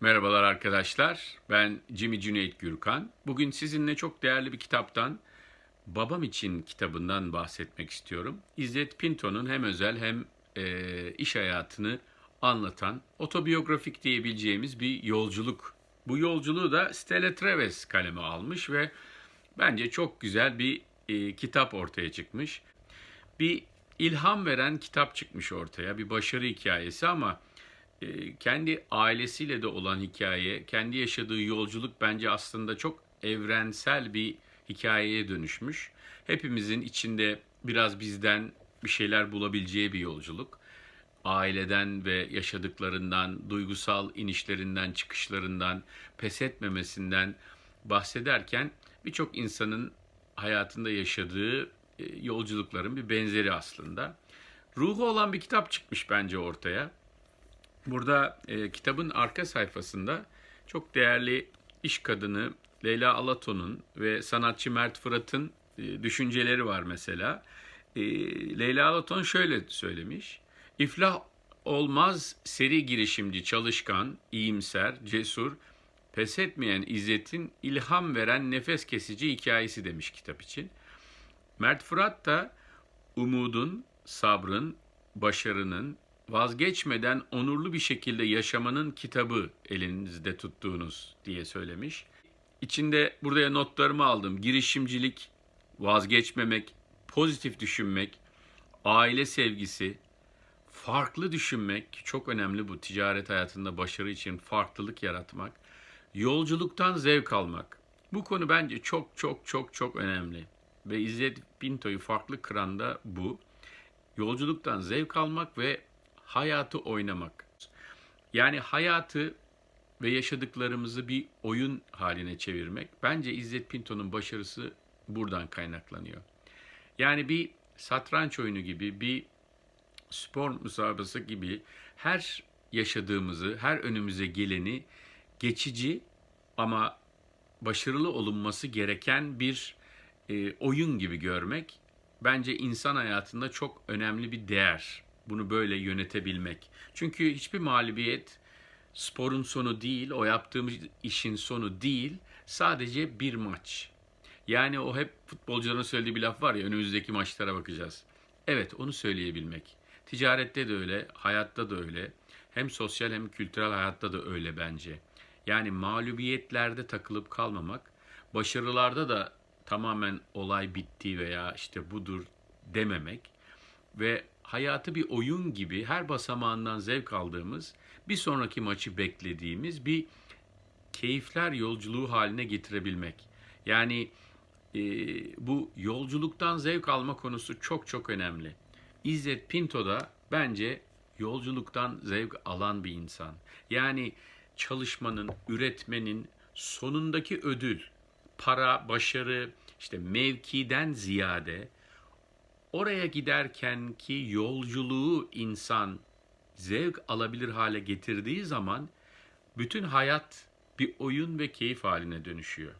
Merhabalar arkadaşlar. Ben Jimmy Cüneyt Gürkan. Bugün sizinle çok değerli bir kitaptan, Babam için kitabından bahsetmek istiyorum. İzzet Pinto'nun hem özel hem e, iş hayatını anlatan otobiyografik diyebileceğimiz bir yolculuk. Bu yolculuğu da Stella Treves kaleme almış ve bence çok güzel bir e, kitap ortaya çıkmış. Bir ilham veren kitap çıkmış ortaya, bir başarı hikayesi ama kendi ailesiyle de olan hikaye, kendi yaşadığı yolculuk bence aslında çok evrensel bir hikayeye dönüşmüş. Hepimizin içinde biraz bizden bir şeyler bulabileceği bir yolculuk. Aileden ve yaşadıklarından, duygusal inişlerinden, çıkışlarından, pes etmemesinden bahsederken birçok insanın hayatında yaşadığı e, yolculukların bir benzeri aslında. Ruhu olan bir kitap çıkmış bence ortaya. Burada e, kitabın arka sayfasında çok değerli iş kadını Leyla Alaton'un ve sanatçı Mert Fırat'ın e, düşünceleri var mesela. E, Leyla Alaton şöyle söylemiş. İflah olmaz seri girişimci, çalışkan, iyimser, cesur, pes etmeyen İzzet'in ilham veren nefes kesici hikayesi demiş kitap için. Mert Fırat da umudun, sabrın, başarının, vazgeçmeden onurlu bir şekilde yaşamanın kitabı elinizde tuttuğunuz diye söylemiş. İçinde buraya notlarımı aldım. Girişimcilik, vazgeçmemek, pozitif düşünmek, aile sevgisi, farklı düşünmek çok önemli bu ticaret hayatında başarı için farklılık yaratmak, yolculuktan zevk almak. Bu konu bence çok çok çok çok önemli. Ve İzzet Pinto'yu farklı kıran da bu. Yolculuktan zevk almak ve hayatı oynamak. Yani hayatı ve yaşadıklarımızı bir oyun haline çevirmek. Bence İzzet Pinto'nun başarısı buradan kaynaklanıyor. Yani bir satranç oyunu gibi, bir spor müsabakası gibi her yaşadığımızı, her önümüze geleni geçici ama başarılı olunması gereken bir e, oyun gibi görmek bence insan hayatında çok önemli bir değer. Bunu böyle yönetebilmek. Çünkü hiçbir mağlubiyet sporun sonu değil, o yaptığımız işin sonu değil, sadece bir maç. Yani o hep futbolcuların söylediği bir laf var ya önümüzdeki maçlara bakacağız. Evet onu söyleyebilmek. Ticarette de öyle, hayatta da öyle. Hem sosyal hem kültürel hayatta da öyle bence. Yani mağlubiyetlerde takılıp kalmamak, başarılarda da tamamen olay bitti veya işte budur dememek ve hayatı bir oyun gibi her basamağından zevk aldığımız, bir sonraki maçı beklediğimiz bir keyifler yolculuğu haline getirebilmek. Yani e, bu yolculuktan zevk alma konusu çok çok önemli. İzzet Pinto da bence yolculuktan zevk alan bir insan. Yani çalışmanın, üretmenin sonundaki ödül, para, başarı, işte mevkiden ziyade oraya giderken ki yolculuğu insan zevk alabilir hale getirdiği zaman bütün hayat bir oyun ve keyif haline dönüşüyor.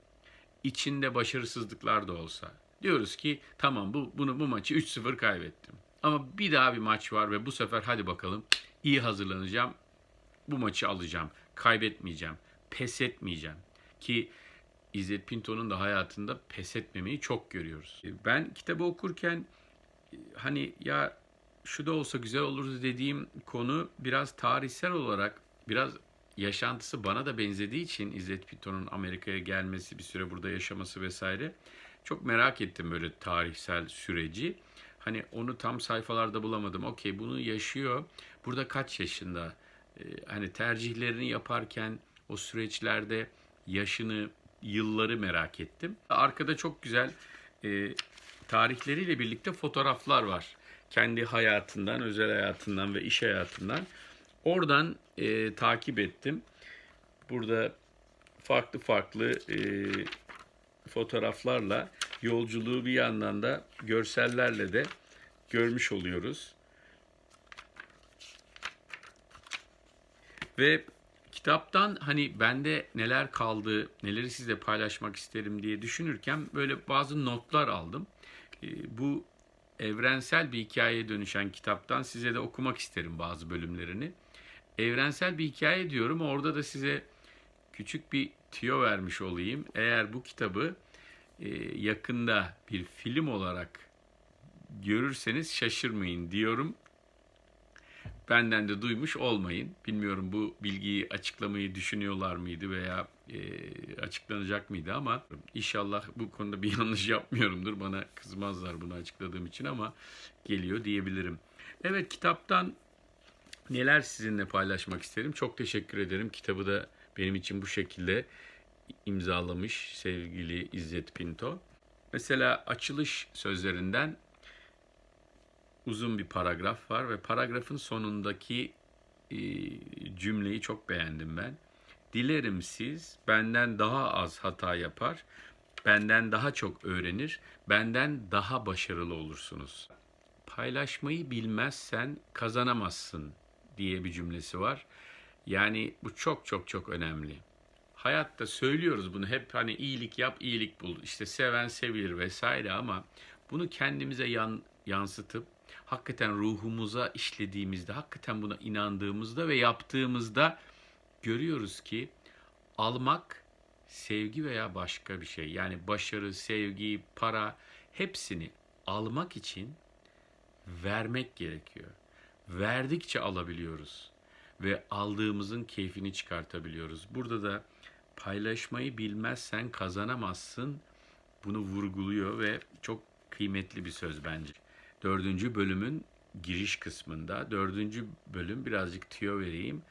İçinde başarısızlıklar da olsa. Diyoruz ki tamam bu bunu bu maçı 3-0 kaybettim. Ama bir daha bir maç var ve bu sefer hadi bakalım iyi hazırlanacağım. Bu maçı alacağım. Kaybetmeyeceğim. Pes etmeyeceğim. Ki İzzet Pinto'nun da hayatında pes etmemeyi çok görüyoruz. Ben kitabı okurken hani ya şu da olsa güzel olurdu dediğim konu biraz tarihsel olarak biraz yaşantısı bana da benzediği için İzzet Pinto'nun Amerika'ya gelmesi, bir süre burada yaşaması vesaire çok merak ettim böyle tarihsel süreci. Hani onu tam sayfalarda bulamadım. Okey bunu yaşıyor. Burada kaç yaşında? Ee, hani tercihlerini yaparken o süreçlerde yaşını, yılları merak ettim. Arkada çok güzel e, tarihleriyle birlikte fotoğraflar var. Kendi hayatından, özel hayatından ve iş hayatından. Oradan e, takip ettim. Burada farklı farklı e, fotoğraflarla yolculuğu bir yandan da görsellerle de görmüş oluyoruz. Ve kitaptan hani bende neler kaldı, neleri sizle paylaşmak isterim diye düşünürken böyle bazı notlar aldım. E, bu evrensel bir hikayeye dönüşen kitaptan size de okumak isterim bazı bölümlerini. Evrensel bir hikaye diyorum. Orada da size küçük bir tüyo vermiş olayım. Eğer bu kitabı e, yakında bir film olarak görürseniz şaşırmayın diyorum. Benden de duymuş olmayın. Bilmiyorum bu bilgiyi açıklamayı düşünüyorlar mıydı veya e, açıklanacak mıydı ama inşallah bu konuda bir yanlış yapmıyorumdur. Bana kızmazlar bunu açıkladığım için ama geliyor diyebilirim. Evet kitaptan neler sizinle paylaşmak isterim. Çok teşekkür ederim. Kitabı da benim için bu şekilde imzalamış sevgili İzzet Pinto. Mesela açılış sözlerinden uzun bir paragraf var ve paragrafın sonundaki e, cümleyi çok beğendim ben. Dilerim siz benden daha az hata yapar, benden daha çok öğrenir, benden daha başarılı olursunuz. Paylaşmayı bilmezsen kazanamazsın diye bir cümlesi var. Yani bu çok çok çok önemli. Hayatta söylüyoruz bunu hep hani iyilik yap, iyilik bul. İşte seven sevilir vesaire ama bunu kendimize yan, yansıtıp hakikaten ruhumuza işlediğimizde, hakikaten buna inandığımızda ve yaptığımızda görüyoruz ki almak sevgi veya başka bir şey. Yani başarı, sevgi, para hepsini almak için vermek gerekiyor. Verdikçe alabiliyoruz ve aldığımızın keyfini çıkartabiliyoruz. Burada da paylaşmayı bilmezsen kazanamazsın. Bunu vurguluyor ve çok kıymetli bir söz bence. Dördüncü bölümün giriş kısmında. Dördüncü bölüm birazcık tüyo vereyim.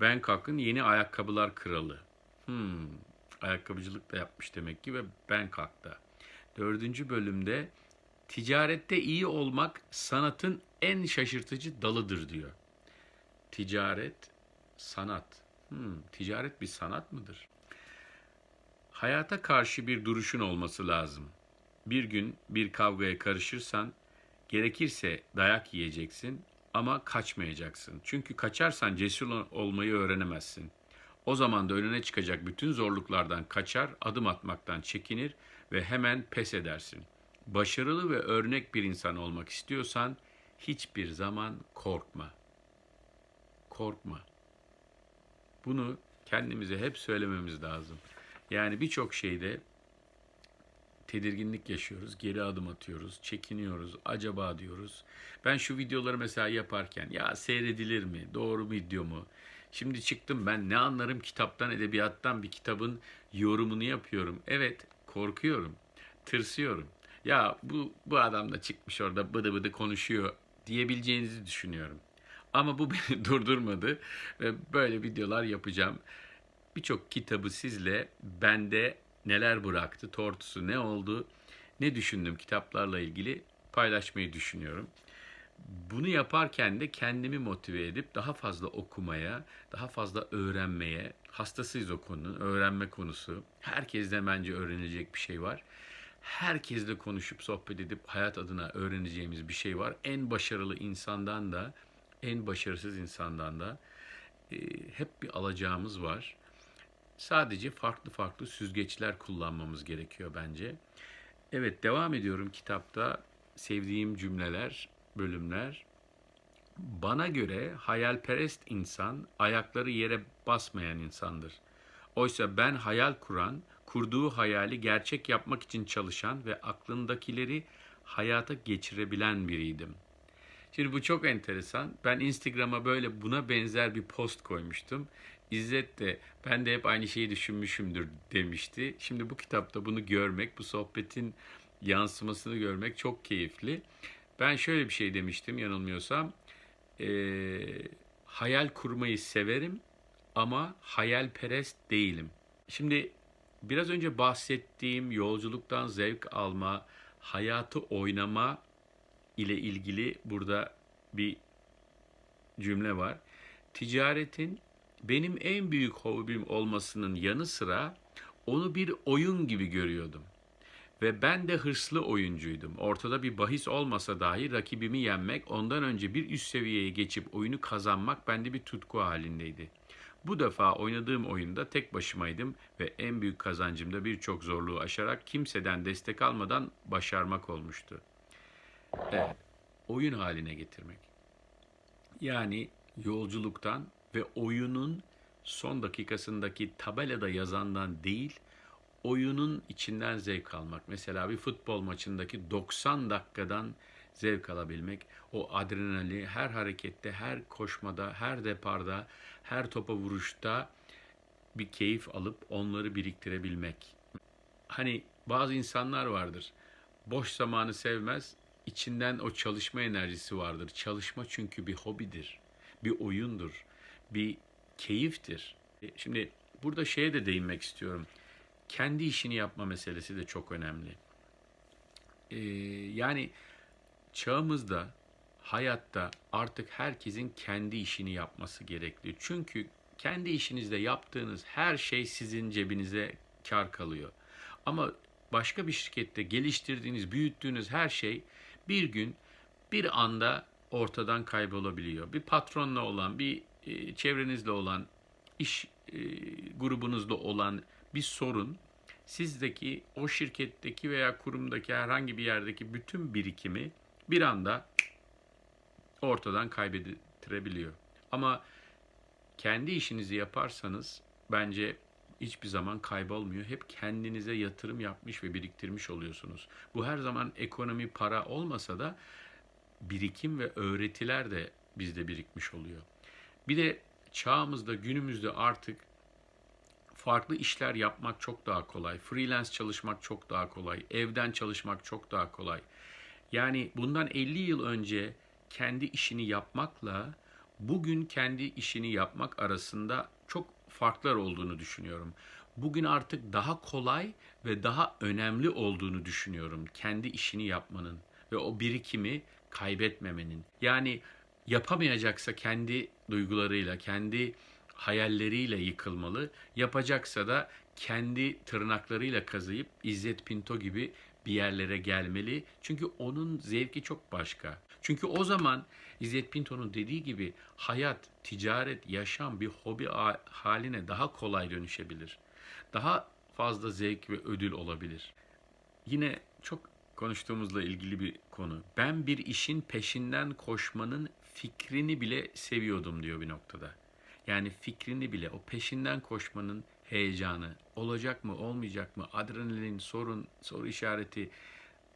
Bangkok'un yeni ayakkabılar kralı. Hmm, ayakkabıcılık da yapmış demek ki ve Bangkok'ta. Dördüncü bölümde ticarette iyi olmak sanatın en şaşırtıcı dalıdır diyor. Ticaret, sanat. Hmm, ticaret bir sanat mıdır? Hayata karşı bir duruşun olması lazım. Bir gün bir kavgaya karışırsan gerekirse dayak yiyeceksin ama kaçmayacaksın. Çünkü kaçarsan cesur olmayı öğrenemezsin. O zaman da önüne çıkacak bütün zorluklardan kaçar, adım atmaktan çekinir ve hemen pes edersin. Başarılı ve örnek bir insan olmak istiyorsan hiçbir zaman korkma. Korkma. Bunu kendimize hep söylememiz lazım. Yani birçok şeyde tedirginlik yaşıyoruz, geri adım atıyoruz, çekiniyoruz, acaba diyoruz. Ben şu videoları mesela yaparken ya seyredilir mi, doğru video mu? Şimdi çıktım ben ne anlarım kitaptan, edebiyattan bir kitabın yorumunu yapıyorum. Evet, korkuyorum, tırsıyorum. Ya bu bu adam da çıkmış orada bıdı bıdı konuşuyor diyebileceğinizi düşünüyorum. Ama bu beni durdurmadı böyle videolar yapacağım. Birçok kitabı sizle bende neler bıraktı, tortusu ne oldu, ne düşündüm kitaplarla ilgili paylaşmayı düşünüyorum. Bunu yaparken de kendimi motive edip daha fazla okumaya, daha fazla öğrenmeye, hastasıyız o konunun, öğrenme konusu. Herkesten bence öğrenecek bir şey var. Herkesle konuşup sohbet edip hayat adına öğreneceğimiz bir şey var. En başarılı insandan da, en başarısız insandan da e, hep bir alacağımız var. Sadece farklı farklı süzgeçler kullanmamız gerekiyor bence. Evet devam ediyorum kitapta sevdiğim cümleler, bölümler. Bana göre hayalperest insan ayakları yere basmayan insandır. Oysa ben hayal kuran, kurduğu hayali gerçek yapmak için çalışan ve aklındakileri hayata geçirebilen biriydim. Şimdi bu çok enteresan. Ben Instagram'a böyle buna benzer bir post koymuştum. İzzet de ben de hep aynı şeyi düşünmüşümdür demişti. Şimdi bu kitapta bunu görmek, bu sohbetin yansımasını görmek çok keyifli. Ben şöyle bir şey demiştim yanılmıyorsam. E, hayal kurmayı severim ama hayalperest değilim. Şimdi biraz önce bahsettiğim yolculuktan zevk alma, hayatı oynama ile ilgili burada bir cümle var. Ticaretin benim en büyük hobim olmasının yanı sıra onu bir oyun gibi görüyordum. Ve ben de hırslı oyuncuydum. Ortada bir bahis olmasa dahi rakibimi yenmek, ondan önce bir üst seviyeye geçip oyunu kazanmak bende bir tutku halindeydi. Bu defa oynadığım oyunda tek başımaydım ve en büyük kazancım da birçok zorluğu aşarak kimseden destek almadan başarmak olmuştu. Evet, oyun haline getirmek. Yani yolculuktan ve oyunun son dakikasındaki tabelada yazandan değil, oyunun içinden zevk almak. Mesela bir futbol maçındaki 90 dakikadan zevk alabilmek, o adrenali her harekette, her koşmada, her deparda, her topa vuruşta bir keyif alıp onları biriktirebilmek. Hani bazı insanlar vardır. Boş zamanı sevmez. içinden o çalışma enerjisi vardır. Çalışma çünkü bir hobidir. Bir oyundur. Bir keyiftir. E, Şimdi burada şeye de değinmek istiyorum. Kendi işini yapma meselesi de çok önemli. Ee, yani çağımızda hayatta artık herkesin kendi işini yapması gerekli. Çünkü kendi işinizde yaptığınız her şey sizin cebinize kar kalıyor. Ama başka bir şirkette geliştirdiğiniz, büyüttüğünüz her şey bir gün bir anda ortadan kaybolabiliyor. Bir patronla olan, bir e, çevrenizle olan, iş e, grubunuzda olan bir sorun sizdeki o şirketteki veya kurumdaki herhangi bir yerdeki bütün birikimi bir anda ortadan kaybettirebiliyor. Ama kendi işinizi yaparsanız bence hiçbir zaman kaybolmuyor. Hep kendinize yatırım yapmış ve biriktirmiş oluyorsunuz. Bu her zaman ekonomi, para olmasa da birikim ve öğretiler de bizde birikmiş oluyor. Bir de çağımızda, günümüzde artık farklı işler yapmak çok daha kolay. Freelance çalışmak çok daha kolay. Evden çalışmak çok daha kolay. Yani bundan 50 yıl önce kendi işini yapmakla bugün kendi işini yapmak arasında çok farklar olduğunu düşünüyorum. Bugün artık daha kolay ve daha önemli olduğunu düşünüyorum kendi işini yapmanın ve o birikimi kaybetmemenin. Yani yapamayacaksa kendi duygularıyla, kendi hayalleriyle yıkılmalı. Yapacaksa da kendi tırnaklarıyla kazıyıp İzzet Pinto gibi bir yerlere gelmeli. Çünkü onun zevki çok başka. Çünkü o zaman İzzet Pinto'nun dediği gibi hayat, ticaret, yaşam bir hobi haline daha kolay dönüşebilir. Daha fazla zevk ve ödül olabilir. Yine çok konuştuğumuzla ilgili bir konu. Ben bir işin peşinden koşmanın fikrini bile seviyordum diyor bir noktada. Yani fikrini bile o peşinden koşmanın heyecanı, olacak mı, olmayacak mı, adrenalin, sorun, soru işareti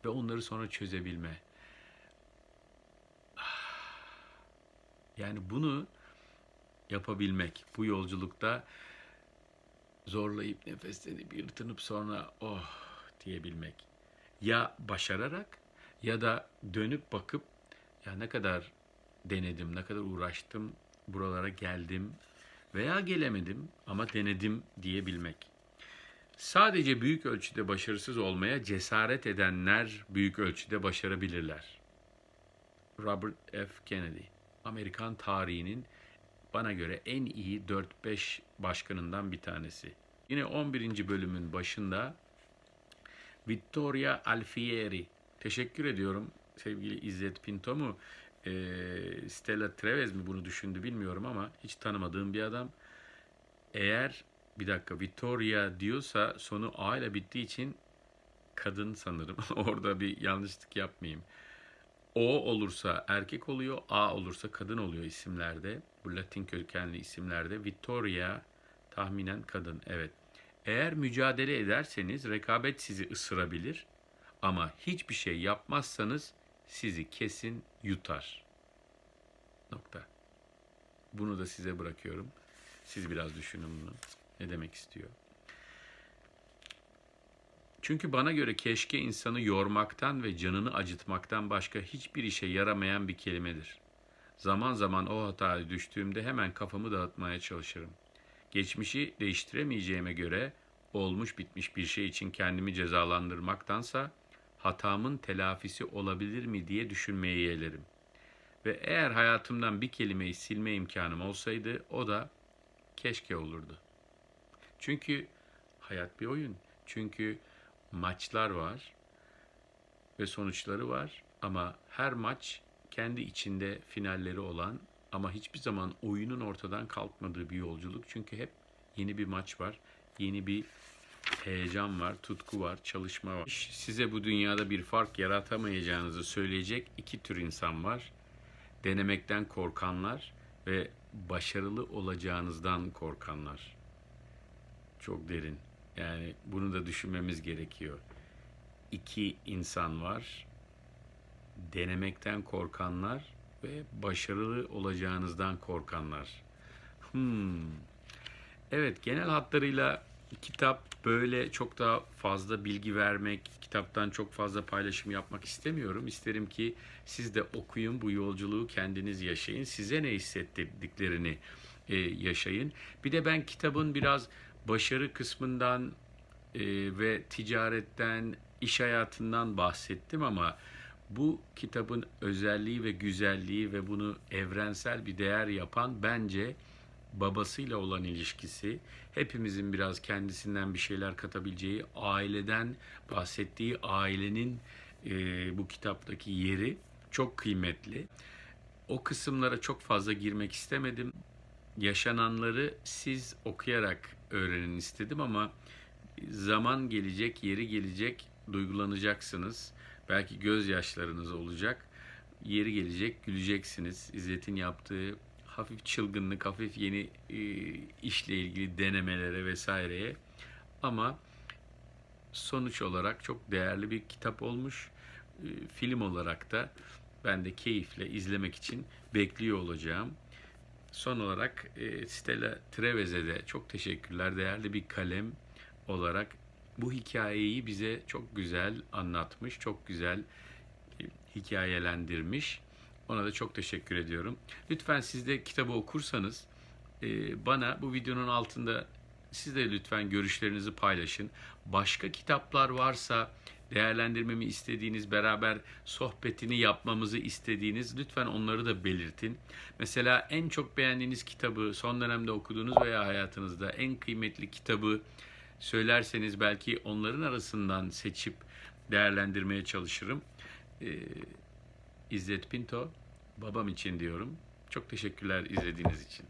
ve onları sonra çözebilme. Yani bunu yapabilmek, bu yolculukta zorlayıp nefeslenip yırtınıp sonra oh diyebilmek. Ya başararak ya da dönüp bakıp ya ne kadar denedim, ne kadar uğraştım, buralara geldim veya gelemedim ama denedim diyebilmek. Sadece büyük ölçüde başarısız olmaya cesaret edenler büyük ölçüde başarabilirler. Robert F. Kennedy, Amerikan tarihinin bana göre en iyi 4-5 başkanından bir tanesi. Yine 11. bölümün başında Vittoria Alfieri. Teşekkür ediyorum sevgili İzzet Pinto mu? e, Stella Treves mi bunu düşündü bilmiyorum ama hiç tanımadığım bir adam. Eğer bir dakika Vittoria diyorsa sonu A ile bittiği için kadın sanırım. Orada bir yanlışlık yapmayayım. O olursa erkek oluyor, A olursa kadın oluyor isimlerde. Bu Latin kökenli isimlerde. Vittoria tahminen kadın. Evet. Eğer mücadele ederseniz rekabet sizi ısırabilir. Ama hiçbir şey yapmazsanız sizi kesin yutar. Nokta. Bunu da size bırakıyorum. Siz biraz düşünün bunu. Ne demek istiyor? Çünkü bana göre keşke insanı yormaktan ve canını acıtmaktan başka hiçbir işe yaramayan bir kelimedir. Zaman zaman o hataya düştüğümde hemen kafamı dağıtmaya çalışırım. Geçmişi değiştiremeyeceğime göre olmuş bitmiş bir şey için kendimi cezalandırmaktansa hatamın telafisi olabilir mi diye düşünmeye yeğlerim. Ve eğer hayatımdan bir kelimeyi silme imkanım olsaydı o da keşke olurdu. Çünkü hayat bir oyun. Çünkü maçlar var ve sonuçları var ama her maç kendi içinde finalleri olan ama hiçbir zaman oyunun ortadan kalkmadığı bir yolculuk. Çünkü hep yeni bir maç var, yeni bir heyecan var, tutku var, çalışma var. Size bu dünyada bir fark yaratamayacağınızı söyleyecek iki tür insan var. Denemekten korkanlar ve başarılı olacağınızdan korkanlar. Çok derin. Yani bunu da düşünmemiz gerekiyor. İki insan var. Denemekten korkanlar ve başarılı olacağınızdan korkanlar. Hmm. Evet, genel hatlarıyla kitap böyle çok daha fazla bilgi vermek, kitaptan çok fazla paylaşım yapmak istemiyorum. İsterim ki siz de okuyun, bu yolculuğu kendiniz yaşayın. Size ne hissettirdiklerini e, yaşayın. Bir de ben kitabın biraz başarı kısmından e, ve ticaretten, iş hayatından bahsettim ama bu kitabın özelliği ve güzelliği ve bunu evrensel bir değer yapan bence babasıyla olan ilişkisi, hepimizin biraz kendisinden bir şeyler katabileceği, aileden bahsettiği ailenin e, bu kitaptaki yeri çok kıymetli. O kısımlara çok fazla girmek istemedim. Yaşananları siz okuyarak öğrenin istedim ama zaman gelecek, yeri gelecek, duygulanacaksınız. Belki gözyaşlarınız olacak. Yeri gelecek, güleceksiniz. İzzet'in yaptığı hafif çılgınlık, hafif yeni e, işle ilgili denemelere vesaireye. Ama sonuç olarak çok değerli bir kitap olmuş. E, film olarak da ben de keyifle izlemek için bekliyor olacağım. Son olarak e, Stella Trevez'e de çok teşekkürler. Değerli bir kalem olarak bu hikayeyi bize çok güzel anlatmış, çok güzel e, hikayelendirmiş. Ona da çok teşekkür ediyorum. Lütfen siz de kitabı okursanız e, bana bu videonun altında siz de lütfen görüşlerinizi paylaşın. Başka kitaplar varsa değerlendirmemi istediğiniz, beraber sohbetini yapmamızı istediğiniz lütfen onları da belirtin. Mesela en çok beğendiğiniz kitabı, son dönemde okuduğunuz veya hayatınızda en kıymetli kitabı söylerseniz belki onların arasından seçip değerlendirmeye çalışırım. Ee, İzzet Pinto, babam için diyorum. Çok teşekkürler izlediğiniz için.